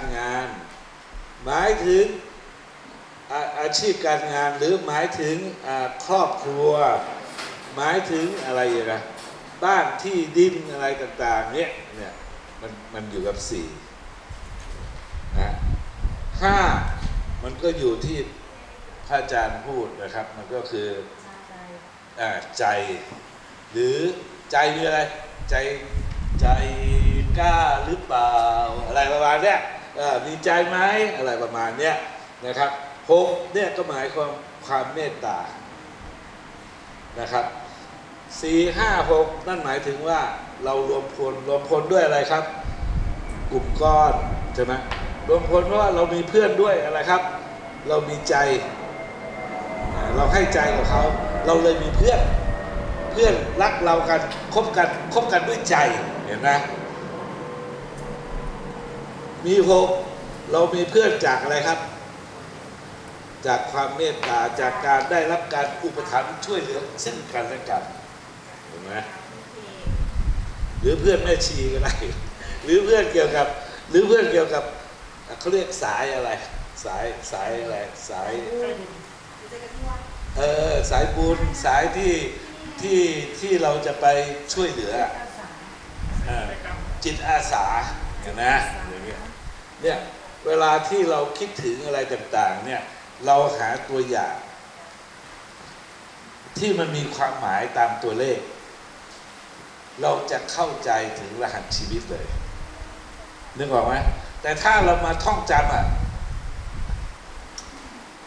การงาน หมายถึงอาอาชีพการงานหรือหมายถึงครอบครัว หมายถึงอะไรอย่างไรบ้านที่ดินอะไรต่างๆเนี่ยเนี่ยมันมันอยู่กับสี่นะห้ามันก็อยู่ที่พระอาจารย์พูดนะครับ มันก็คืออ่าใจ หรือใจมีอะไร ใจใจกล้าหรือเปล่าอะไรประมาณเนี้ย เออมีใจไหมอะไรประมาณเนี้ยนะครับหกเนี่ยก็หมายความความเมตตานะครับสี่ห้าหกนั่นหมายถึงว่าเรารวมพลรวมพลด้วยอะไรครับ กลุ่มก้อนใช่ไหมรวมพลเพราะว่าเรามีเพื่อนด้วยอะไรครับ เรามีใจ เราให้ใจกับเขา เราเลยมีเพื่อน เพื่อนรักเรากันคบกันคบกันด้วยใจเห็นไหม มีหกเรามีเพื่อนจากอะไรครับ จากความเมตตาจากการได้รับการอุปถัมภ์ช่วยเหลือซึ่งกันและกันเห็นไหมหรือเพื่อนแม่ชีก็ได้หรือเพื่อนเกี่ยวกับ หรือเพื่อนเกี่ยวกับเขาเรียกสายอะไร สายสายอะไรสายเออสายบุญสายที่ที่ที่เราจะไปช่วยเหลือเออจิตอาสาเห็นไหมอย่าง เนี่ยเวลาที่เราคิดถึงอะไรต่างๆเนี่ยเราหาตัวอย่าง ที่มันมีความหมายตามตัวเลข เราจะเข้าใจถึงรหัสชีวิตเลยนึกออกไหมแต่ถ้าเรามาท่องจำอะ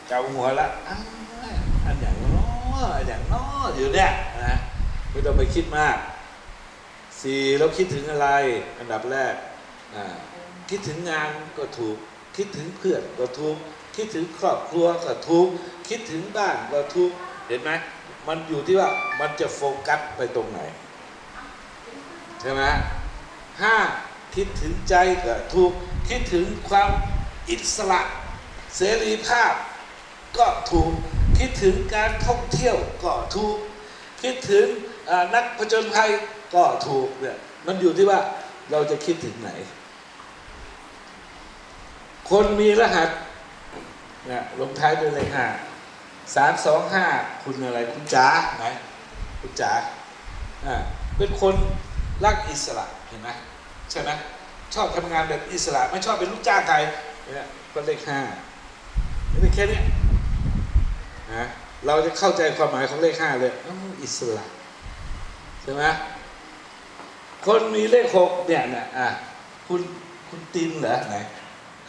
เกาหัวละอันอย่างน้ออันอย่างน้ออยู่เนี่ยนะไม่ต้องไปคิดมากสี่เราคิดถึงอะไร อันดับแรกอ่า คิดถึงงานก็ถูก คิดถึงเพื่อนก็ถูก คิดถึงครอบครัวก็ถูก คิดถึงบ้านก็ถูก เห็นไหมมันอยู่ที่ว่ามันจะโฟกัสไปตรงไหน ใช่ไหมห้าคิดถึงใจก็ถูก คิดถึงความอิสระเสรีภาพก็ถูก คิดถึงการท่องเที่ยวก็ถูก คิดถึงนักผจญภัยก็ถูกเนี่ยมันอยู่ที่ว่าเราจะคิดถึงไหน คนมีรหัสเนี่ยลงท้ายด้วยเลขห้าสามสองห้าคุณอะไรคุณจ๋าไหนคุณจ๋าอ่าเป็นคนรักอิสระเห็นไหมใช่ไหมชอบทำงานแบบอิสระไม่ชอบเป็นลูกจ้างใครเนี่ยก็เลขห้านี่แค่นี้นะเราจะเข้าใจความหมายของเลขห้าเลยออิสระใช่ไหมคนมีเลขหกเนี่ยนะอะคุณคุณตินเหรอไหน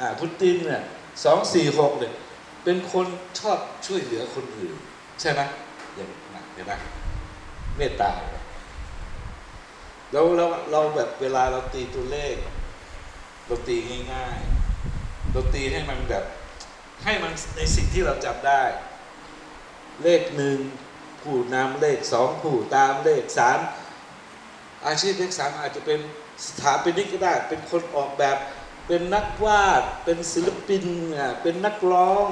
อ่าคุณตินเนี่ยสองสี่หกเนี่ยเป็นคนชอบช่วยเหลือคนอื่น ใช่ไหมอย่างนั้นเห็นไหมเมตตาแล้วเราเราแบบเวลาเราตีตัวเลข เราตีง่ายๆ เราตีให้มันแบบ ให้มันในสิ่งที่เราจำได้ เลขหนึ่งผู้นำเลขสองผู้ตามเลขสามอาชีพเลขสามอาจจะเป็นสถาปนิกก็ได้ เป็นคนออกแบบ เป็นนักวาด เป็นศิลปินอะเป็นนักร้อง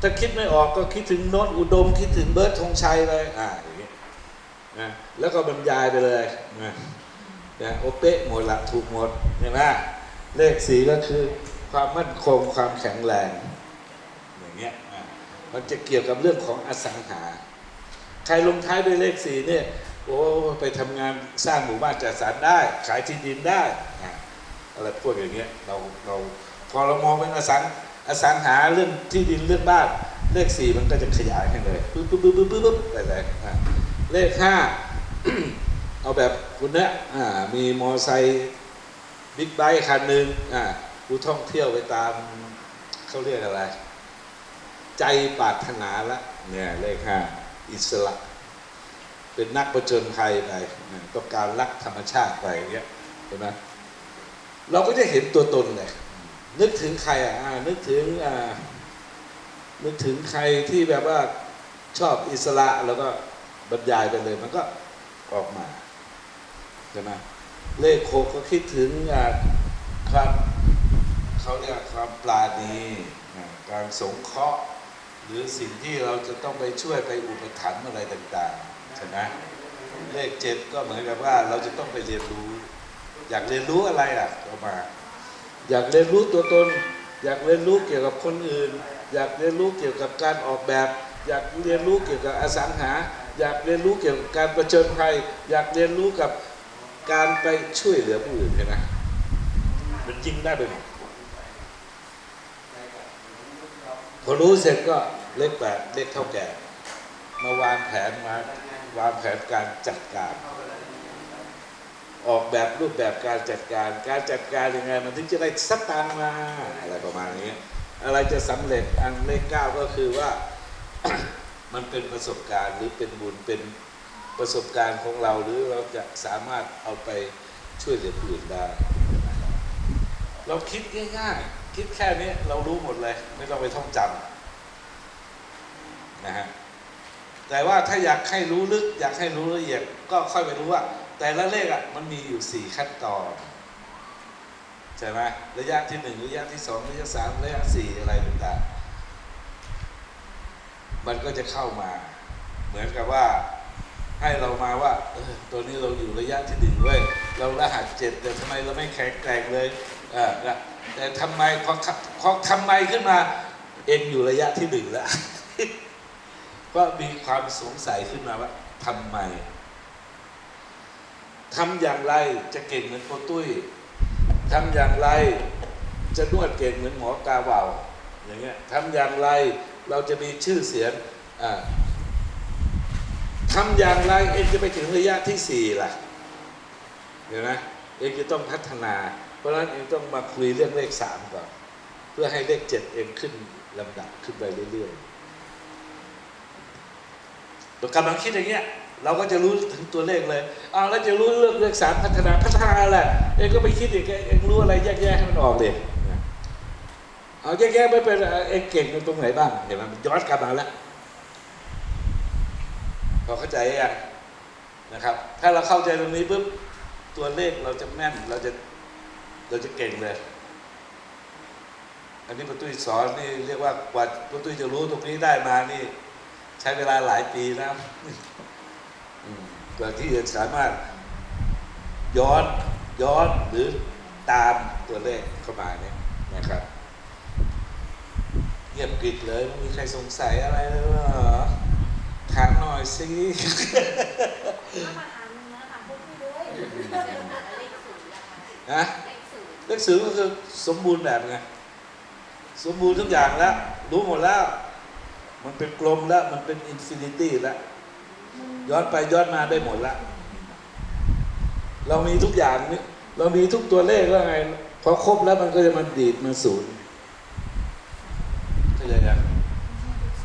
ถ้าคิดไม่ออกก็คิดถึงโน้ตอุดมคิดถึงเบิร์ดธงชัยเลยอ่าอย่างเงี้ยนะแล้วก็บรรยายไปเลยนะนะโอเป๊ะหมดละถูกหมดเห็นไหมเลขสีก็คือความมั่นคงความแข็งแรง อย่างเงี้ยอะมันจะเกี่ยวกับเรื่องของอสังหา ใครลงท้ายด้วยเลขสีเนี่ยโอ้ไปทำงานสร้างหมู่บ้านจัดสรรได้ ขายที่ดินได้ อะไรพวกอย่างเงี้ยเราเราพอเรามองเป็นอสังอสังหาเรื่องที่ดินเรื่องบ้านเลขสี่มันก็จะขยายให้เลยปึ๊บปึ๊บปึ๊บปึ๊บปึ๊บปึ๊บไปเลยอะเลขห้าเอาแบบคุณเนี่ยมีมอไซค์บิ๊กไบค์คันหนึ่งอ่ากูท่องเที่ยวไปตามเขาเรียกอะไร ใจปรารถนาละเนี่ยเลขห้าอิสระ เป็นนักประจนภัยไปต้องการรักธรรมชาติไปอย่างเงี้ยเห็นไหม เราก็จะเห็นตัวตนเลยนึกถึงใครอะนึกถึงอ่านึกถึงใครที่แบบว่าชอบอิสระแล้วก็บรรยายไปเลยมันก็ออกมาใช่ไหมเลขหกก็คิดถึงความเขาเรียกความปราณีการสงเคราะห์หรือสิ่งที่เราจะต้องไปช่วยไปอุปถัมภ์อะไรต่างๆใช่ไหมเลขเจ็ดก็เหมือนกับว่าเราจะต้องไปเรียนรู้ อยากเรียนรู้อะไรอะก็มา อยากเรียนรู้ตัวตน อยากเรียนรู้เกี่ยวกับคนอื่น อยากเรียนรู้เกี่ยวกับการออกแบบ อยากเรียนรู้เกี่ยวกับอสังหา อยากเรียนรู้เกี่ยวกับการประจนภัย อยากเรียนรู้กับการไปช่วยเหลือผู้อื่นเห็นไหมมันจริงได้ไปหมดพอรู้เสร็จก็เลขแปดเลขเท่าแก่ มาวางแผนมาวางแผนการจัดการ ออกแบบรูปแบบการจัดการ การจัดการยังไง มันถึงจะได้สตางค์มาอะไรประมาณนี้ อะไรจะสำเร็จอันเลขเก้าก็คือว่ามันเป็นประสบการณ์หรือเป็นบุญเป็นประสบการณ์ของเราหรือเราจะสามารถเอาไปช่วยเหลือผู้อื่นได้ เราคิดง่ายๆ คิดแค่นี้เรารู้หมดเลย ไม่ต้องไปท่องจำนะฮะแต่ว่าถ้าอยากให้รู้ลึก อยากให้รู้ละเอียดก็ค่อยไปรู้ว่า แต่ละเลขอะมันมีอยู่สี่ขั้นตอน ใช่ไหมระยะที่หนึ่งระยะที่สองระยะสามระยะสี่อะไรต่างๆมันก็จะเข้ามา เหมือนกับว่าให้เรามาว่าเออตัวนี้เราอยู่ระยะที่หนึ่งเว้ยเรารหัสเจ็ดแต่ทำไมเราไม่แข็งแกร่งเลยเออแต่ทำไมพอพอทำไมขึ้นมา เองอยู่ระยะที่หนึ่งแล้วก็มีความสงสัยขึ้นมาว่าทำไม ทำอย่างไรจะเก่งเหมือนโคตุ้ยทำอย่างไรจะนวดเก่งเหมือนหมอกาเบาอย่างเงี้ยทำอย่างไรเราจะมีชื่อเสียงอ่าทำอย่างไรเองจะไปถึงระยะที่สี่ล่ะเห็นไหมเองจะต้องพัฒนา เพราะฉะนั้นเองต้องมาคุยเรื่องเลขสามก่อนเพื่อให้เลขเจ็ดเองขึ้นลำดับขึ้นไปเรื่อยๆตัวกำลังคิดอย่างเงี้ย เราก็จะรู้ถึงตัวเลขเลยอ้าวแล้วจะรู้เรื่องเลขสามพัฒนาพัฒนาแหละเองก็ไปคิดอีกเองรู้อะไรแยกๆให้มันออกเลยเอาแยกๆไม่เป็นเองเก่งตรงไหนบ้างเห็นไหมมันย้อนกลับมาแล้วพอเข้าใจยังนะครับ ถ้าเราเข้าใจตรงนี้ปุ๊บตัวเลขเราจะแม่นเราจะเราจะเก่งเลย อันนี้ประตุ้ยสอนนี่เรียกว่ากว่าประตุ้ยจะรู้ตรงนี้ได้มานี่ ใช้เวลาหลายปีนะ กว่าที่จะสามารถย้อนย้อนหรือตามตัวเลขเข้ามาเนี่ยนะครับเงียบกริบเลยไม่มีใครสงสัยอะไรเลยเหรอถามหน่อยสิถ้ามาถามมึงนะถามพวกพี่ด้วยเลขศูนย์นะคะฮะเลขศูนย์เลขศูนย์ก็คือสมบูรณ์แบบไงสมบูรณ์ทุกอย่างแล้ว รู้หมดแล้ว มันเป็นกลมแล้ว มันเป็นอินฟินิตี้แล้ว ย้อนไปย้อนมาได้หมดละ เรามีทุกอย่างนี่เรามีทุกตัวเลขแล้วไงพอครบแล้วมันก็จะมันดีดมาศูนย์เข้าใจยัง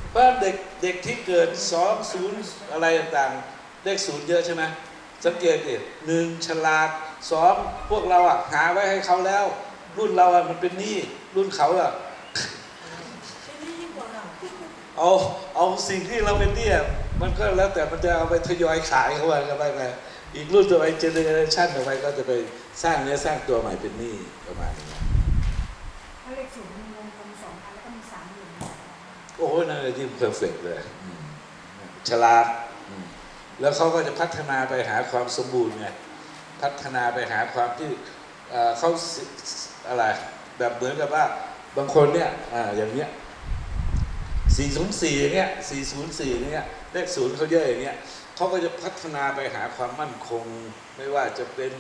เพราะเด็กเด็กที่เกิดสองศูนย์อะไรต่างๆเลขศูนย์เยอะใช่ไหมสังเกตดิหนึ่งฉลาดสองพวกเราอะหาไว้ให้เขาแล้ว รุ่นเราอะมันเป็นหนี้รุ่นเขาอะเอาเอาสิ่งที่เราเป็นเนี่ย มันก็แล้วแต่มันจะเอาไปทยอยขายเขาว่ากันไปไงอีกรุ่นต่อไปเจเนอเรชันต่อไปก็จะไปสร้างเนื้อสร้างตัวใหม่เป็นหนี้ประมาณนี้ถ้าเลขศูนย์มีวงกลมสองอันแล้วก็มีสามเหลี่ยมโอ้โหนั่นเลยที่เพอร์เฟกเลยอืมฉลาดอืมแล้วเขาก็จะพัฒนาไปหาความสมบูรณ์ไงพัฒนาไปหาความที่เอ่อเขาสิอะไรแบบเหมือนกับว่าบางคนเนี่ยอ่าอย่างเนี้ย404อย่างเงี้ย404อย่างเงี้ย เลขศูนย์เขาเยอะอย่างเงี้ยเขาก็จะพัฒนาไปหาความมั่นคง ไม่ว่าจะเป็น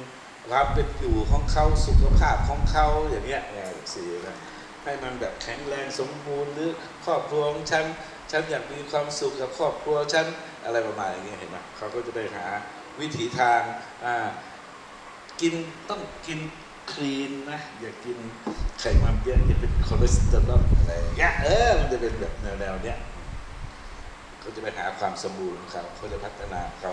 ความเป็นอยู่ของเขาสุขภาพของเขาอย่างเงี้ยเนี่สี่นะให้มันแบบแข็งแรงสมบูรณ์หรือครอบครัวของฉันฉันอยากมีความสุขกับครอบครัวฉันอะไรประมาณอย่างเงี้ยเห็นไหมเขาก็จะไปหาวิถีทางอ่ากินต้องกินคลีนนะอย่ากินไขมันเยอะอย่าเป็นคอเลสเตอรอลอะไรอย่างเงี้ยเออมันจะเป็นแบบแนวๆเนี้ย เขาจะไปหาความสมบูรณ์ของเขาเขาจะพัฒนาเขา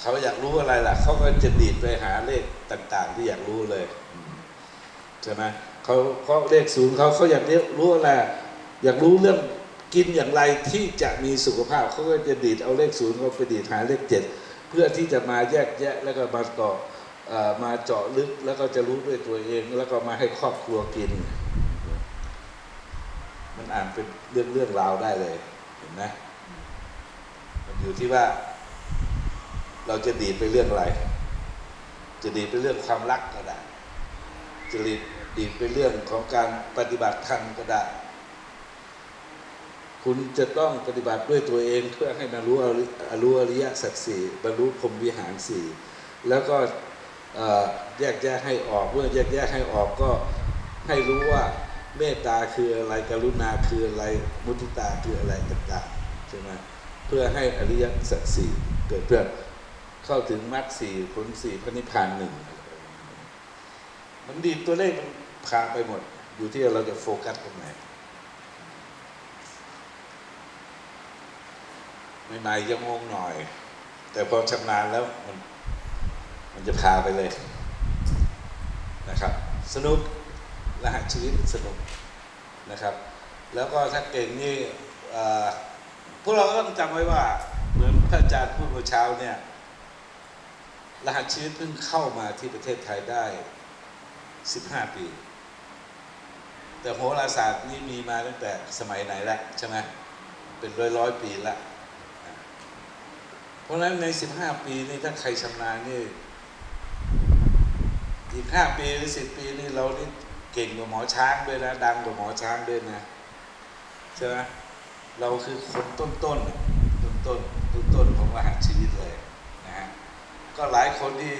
เขาอยากรู้อะไรล่ะเขาก็จะดีดไปหาเลขต่าง ๆ ที่อยากรู้เลยใช่ไหมเขาเขาเลขศูนย์เขาเขาอยากรู้อะไรอยากรู้เรื่องกินอย่างไรที่จะมีสุขภาพเขาก็จะดีดเอาเลขศูนย์เขาไปดีดหาเลขเจ็ดเพื่อที่จะมาแยกแยะแล้วก็มาต่อมาเจาะลึกแล้วก็จะรู้ด้วยตัวเอง แล้วก็มาให้ครอบครัวกิน มันอ่านเป็นเรื่องเรื่องราวได้เลยเห็นไหม มันอยู่ที่ว่า เราจะดีดไปเรื่องอะไร จะดีดไปเรื่องความรักก็ได้จริตอีกเป็นเรื่องของการปฏิบัติธรรมก็ได้ คุณจะต้องปฏิบัติด้วยตัวเองเพื่อให้บรรลุอริอรู้อริยสัจสี่บรรลุพรหมวิหารสี่แล้วก็แยกแยะให้ออกเมื่อแยกแยะให้ออกก็ให้รู้ว่าเมตตาคืออะไรกรุณาคืออะไรมุทิตาคืออะไรต่างๆใช่ไหม เพื่อให้อริยสัจสี่เกิดเพื่อเข้าถึงมรรคสี่ผลสี่พระนิพพานหนึ่งมันดีตัวเลขมันพาไปหมด อยู่ที่เราจะโฟกัสตรงไหนใหม่ๆจะงงหน่อย แต่พอชำนาญแล้วมันมันจะพาไปเลยนะครับ สนุกรหัสชีวิตสนุกนะครับ แล้วก็ถ้าเก่งนี่อ่อ พวกเราก็ต้องจำไว้ว่า เหมือนพระอาจารย์พูดเมื่อเช้าเนี่ย รหัสชีวิตเพิ่งเข้ามาที่ประเทศไทยได้ 15 ปี แต่โหราศาสตร์นี่มีมาตั้งแต่สมัยไหนแล้วใช่ไหมเป็นร้อยร้อยปีแล้วเพราะฉะนั้นใน 15 ปีนี่ถ้าใครชำนาญนี่อีก5ปีหรือ10ปีนี่เรานี่เก่งกว่าหมอช้างด้วยนะ ดังกว่าหมอช้างด้วยนะใช่ไหม เราคือคนต้นๆต้นต้นต้นต้นต้นๆของรหัสชีวิตเลยนะฮะก็หลายคนที่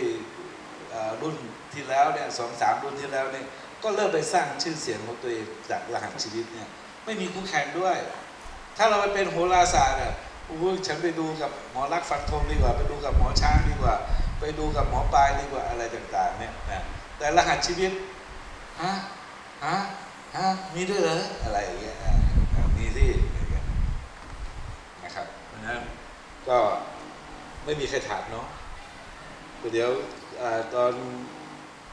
รุ่นที่แล้วเนี่ยสองสามรุ่นที่แล้วเนี่ยก็เริ่มไปสร้างชื่อเสียงของตัวเองจากรหัสชีวิตเนี่ยไม่มีคู่แข่งด้วย ถ้าเราไปเป็นโหราศาสตร์เนี่ยโอ้ฉันไปดูกับหมอรักฟันธงดีกว่า ไปดูกับหมอช้างดีกว่า ไปดูกับหมอปลายดีกว่าอะไรต่างๆเนี่ยนะแต่รหัสชีวิตฮะฮะฮะมีด้วยเหรออะไรอย่างเงี้ยมีที่ นะครับเพราะฉะนั้นก็ไม่มีใครถามเนาะเดี๋ยวอ่าตอน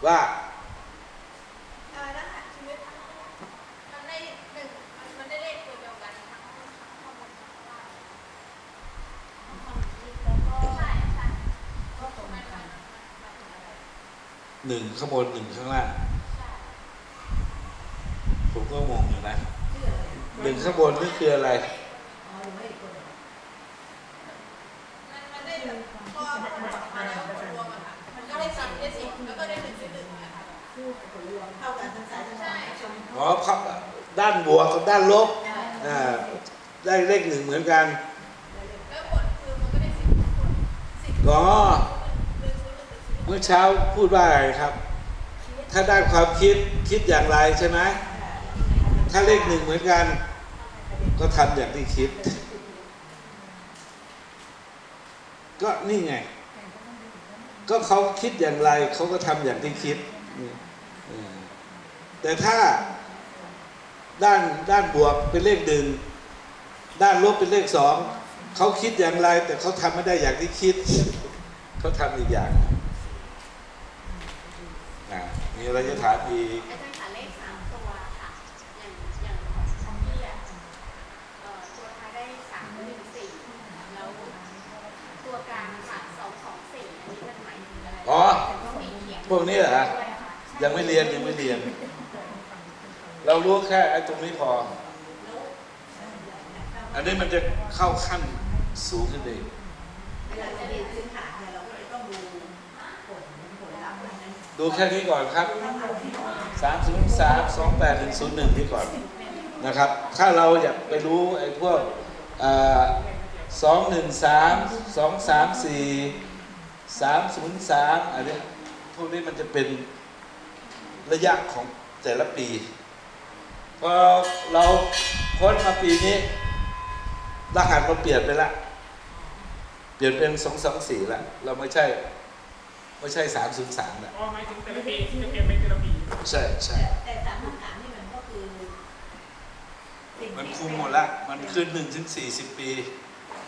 ว่าเอ่อรหัสชีวิตมันได้หนึ่งมันมันได้เลขตัวเดียวกันทั้งข้อมูลทั้งข้างล่างทั้งข้อมูลแล้วก็ใช่ใช่ก็ตรงนั้นมันมันถึงอะไรหนึ่งข้างบนหนึ่งข้างล่างใช่ผมก็งงอยู่นะชื่ออะไรหนึ่งข้างบนนี่คืออะไร อ๋อหรือว่าอีกคนหนึ่ง มันมันได้แบบพอมันออกมาแล้วผลรวมอะค่ะมันก็ได้สิบได้สิบแล้วก็ได้หนึ่งจุดหนึ่งนะคะ ชื่อผลรวมเท่ากันทั้งสายทั้งสายชม อ๋อพับด้านบวกกับด้านลบอ่าได้เลขหนึ่งเหมือนกันแล้วผลคือมันก็ได้สิบผลสิบอ๋อหนึ่งศูนย์หนึ่งศูนย์เมื่อเช้าพูดว่าอะไรครับ ถ้าด้านความคิดคิดอย่างไรใช่ไหมถ้าเลขหนึ่งเหมือนกัน ก็ทำอย่างที่คิด ก็นี่ไง ก็เขาคิดอย่างไรเขาก็ทำอย่างที่คิดเออแต่ถ้า ด้านด้านบวกเป็นเลขหนึ่งด้านลบเป็นเลขสองเขาคิดอย่างไร แต่เขาทำไม่ได้อย่างที่คิด เขาทำอีกอย่างอ่ามีอะไรจะถามอีกอาจารย์ค่ะเลขสามตัวค่ะ อย่างอย่างของของพี่อะเอ่อตัวท้ายได้สามหนึ่งสี่แล้วตัวกลางค่ะสองสองสี่อันนี้มันหมายถึงอะไรอ๋อต้องมีเขียนพวกนี้เหรอฮะด้วยค่ะยังไม่เรียนยังไม่เรียน เรารู้แค่ไอ้ตรงนี้พอ อันนี้มันจะเข้าขั้นสูงขึ้นเวลาจะเรียนพื้นฐานเนี่ยเราก็จะต้องดูผลผลลัพธ์อันนั้นดูแค่นี้ก่อนครับ 3 0 3 2 8 1 0 1 นี่ก่อนนะครับ ถ้าเราอยากไปรู้ไอ้พวกสองหนึ่งสามสองสามสี่สามศูนย์สามอันนี้พวกนี้มันจะเป็นระยะของแต่ละปี อเราพ้นมาปีนี้รหัสเราเปลี่ยนไปละเปลี่ยนเป็นสองสองสี่ละเราไม่ใช่ไม่ใช่สามศูนย์สามละอ๋อหมายถึงแต่ละปีที่จะเปลี่ยนเป็นแต่ละปีใช่ใช่แต่แต่สามคำถามนี่มันก็คือสิ่งมันที่คุมหมดละมันขึ้นหนึ่งถึงสี่สิบปี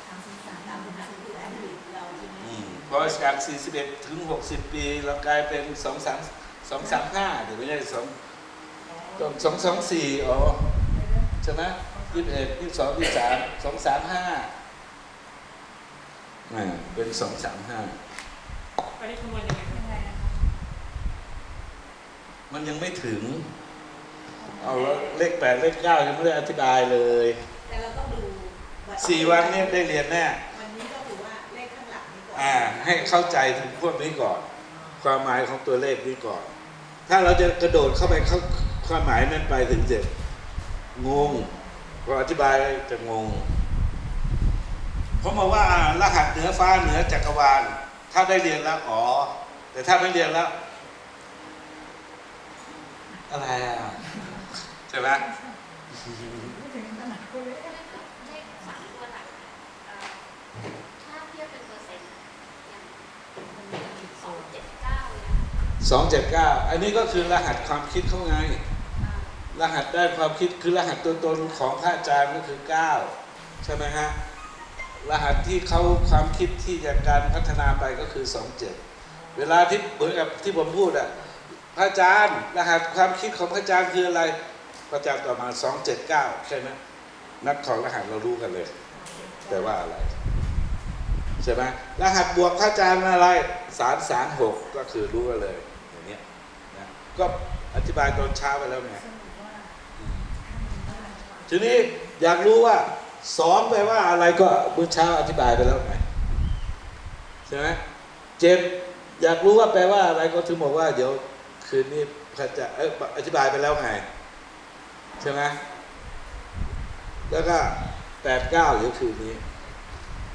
สามคำถามสามคำถามคืออดีตเราใช่ไหมอืมพอจากสี่สิบเอ็ดถึงหกสิบปี เรากลายเป็นสองสามสองสามห้าเดี๋ยวไม่ใช่สอง สองสองสี่อ๋อใช่ไหมยี่สิบเอ็ดยี่สิบสองยี่สิบสามสองสามห้าอ่าเป็นสองสามห้าอันนี้คำนวณยังไงครับยังไงนะคะมันยังไม่ถึง เอาแล้วเลขแปดเลขเก้ายังไม่ได้อธิบายเลยแต่เราต้องดูสี่วันเนี้ได้เรียนแน่วันนี้ก็คือว่าเลขข้างหลังนี่ก่อนอ่าให้เข้าใจถึงพวกนี้ก่อน ความหมายของตัวเลขนี้ก่อน ถ้าเราจะกระโดดเข้าไปเข้า ความหมายนั้นไปถึงเจ็ดงงพออธิบายจะงงผมบอกว่าอ่ารหัสเหนือฟ้าเหนือจักรวาล ถ้าได้เรียนแล้วอ๋อ แต่ถ้าไม่เรียนแล้ว อะไรอะใช่ไหมเลขสามตัวหลักเอ่อถ้าเทียบเป็นเปอร์เซ็นต์อย่างสองเจ็ดเก้าเนี่ยสองเจ็ดเก้าอันนี้ก็คือรหัสความคิดเขาไงอ่า รหัสด้านความคิดคือรหัสตัวตนของพระอาจารย์ก็คือเก้าใช่ไหมฮะรหัสที่เขาความคิดที่จะการพัฒนาไปก็คือสองเจ็ดเวลาที่เหมือนกับที่ผมพูดอะพระอาจารย์รหัสความคิดของพระอาจารย์คืออะไรพระอาจารย์ต่อมาสองเจ็ดเก้าใช่ไหมนักของรหัสเรารู้กันเลยแต่ว่าอะไรใช่ไหมรหัสบวกพระอาจารย์อะไรสามสามหกก็คือรู้กันเลยอย่างเนี้ยนะก็อธิบายตอนเช้าไปแล้วไง ทีนี้อยากรู้ว่าสองแปลว่าอะไรก็เมื่อเช้าอธิบายไปแล้วไงใช่ไหมเจ็ดอยากรู้ว่าแปลว่าอะไรก็ถึงบอกว่า เดี๋ยวคืนนี้พระจะเอยอธิบายไปแล้วไงใช่ไหมแล้วก็แปดเก้าเดี๋ยวคืนนี้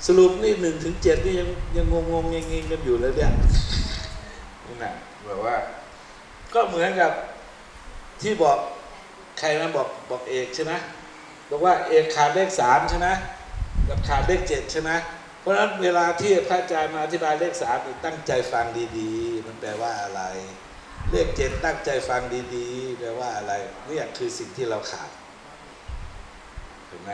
สรุปนี่หนึ่งถึงเจ็ดนี่ยังยังงงงๆเงงกันอยู่เลยเนี่ยนี่นะแบบว่า ก็เหมือนกับที่บอกใครนะบอกบอกเอกใช่ไหม บอกว่าเอกขาดเลขสามใช่ไหมกับขาดเลขเจ็ดใช่ไหมเพราะฉะนั้นเวลาที่พระอาจารย์มาอธิบายเลขสามนี่ตั้งใจฟังดีๆ มันแปลว่าอะไร เลขเจ็ดตั้งใจฟังดีๆ แปลว่าอะไรเนี่ยคือสิ่งที่เราขาดเห็นไหม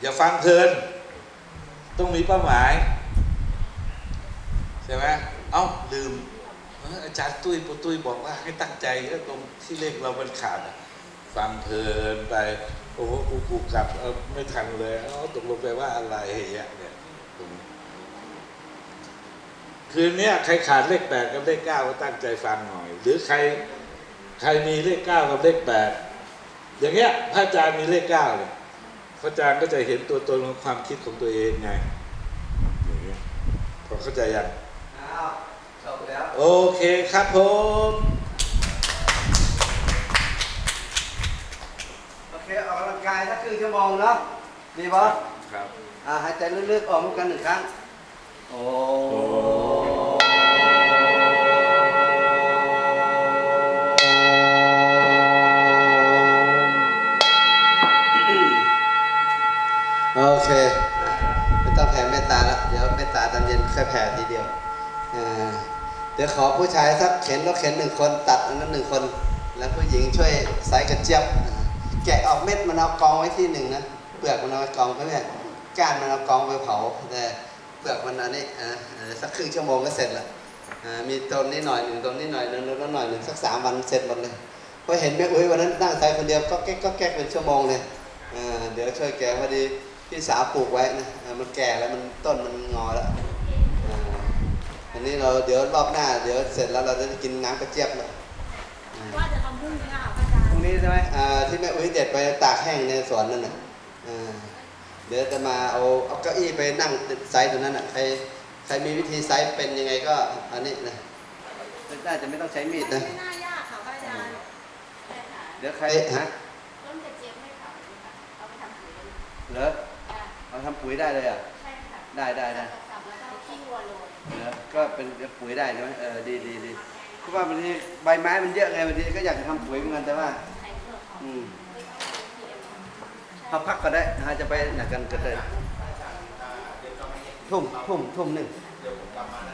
อย่าฟังเพลิน ต้องมีเป้าหมาย ใช่ไหมเอ้าลืมอาจารย์ตุ้ยปุตุ้ยบอกว่าให้ตั้งใจเออตรงที่เลขเรามันขาดอะ ฟังเพลินไป โอ้โหกูกูกลับเออไม่ทันเลยเอ้าตกลงไปว่าอะไรอย่างเงี้ยเนี่ยตรงนี้คืนเนี้ยใครขาดเลขแปดกับเลขเก้าก็ตั้งใจฟังหน่อย หรือใครใครมีเลขเก้ากับเลขแปดอย่างเงี้ยพระอาจารย์มีเลขเก้าเลยพระอาจารย์ก็จะเห็นตัวตนของความคิดของตัวเองไงอย่างเงี้ยพอเข้าใจยังอ้าวจบแล้วโอเคครับผม โอเค ออ กกำลังกายสักครึ่งชั่วโมงเนาะดีปะครับ อ่าหายใจลึกๆออกมากันหนึ่งครั้ง โอ้โอเค ไม่ต้องแผ่เมตตาแล้วเดี๋ยวเมตตาตอนเย็นค่อยแผ่ทีเดียวอ่าเดี๋ยวขอผู้ชายสักเข็นรถเข็นหนึ่งคนตัดอันนั้นหนึ่งคน แล้วผู้หญิงช่วยใส่กระเจี๊ยบอ่า แกะออกเม็ดมันเอากองไว้ที่หนึ่งนะเปลือกมันเอาไว้กองไว้เนี่ยก้านมันเอากองไปเผาแต่เปลือกมันอันนี้อ่าสักครึ่งชั่วโมงก็เสร็จละอ่ามีต้นนิดหน่อยหนึ่งต้นนิดหน่อยหนึ่งต้นหน่อยหนึ่งสักสามวันเสร็จหมดเลยพราะเห็นแม่อุ้ยวันนั้นนั่งใส่คนเดียวก็แก๊กก็แก๊กเป็นชั่วโมงเลยอ่าเดี๋ยวช่วยแกพอดีพี่สาวปลูกไว้นะมันแก่แล้วมันต้นมันงอแล้วอ่าอันนี้เราเดี๋ยวรอบหน้า เดี๋ยวเสร็จแล้วเราจะกินน้ำกระเจี๊ยบแล้วอ่าว่าจะทำพรุ่งนี้ค่ะ พระอาจารพย์รุ่งนี้ใช่ไหมอ่าที่แม่อุ้ยเด็ดไปตากแห้งในสวนนั่นน่ะอ่าเดี๋ยวจะมาเอาเอาเก้าอี้ไปนั่งไซส์ตรงนั้นน่ะใครใครมีวิธีไซส์เป็นยังไงก็อันนี้นะน่าจะไม่ต้องใช้มีดนะไม่น่ายากค่ะพระอาจารย์ใช่ค่ะเดี๋ยวใครฮะต้นกระเจี๊ยบไม่เผาเลยค่ะเอาไปทำปุ๋ยเลยเหรออ่าเอาทำปุ๋ยได้เลยอะใช่ค่ะได้ได้ได้สับๆแล้วก็เอาขี้วัวโรยเหรอก็เป็นปุ๋ยได้ใช่ไหมเออดีดีดีเพราะว่าบางทีใบไม้มันเยอะไงบางทีก็อยากจะทำปุ๋ยเหมือนกันแต่ว่าใส่เปลื อืมเอาขี้เอ็มใช่พักพักก็ได้นะฮะจะไปไหนกันก็ได้ทุ่มทุ่มทุ่มหนึ่ง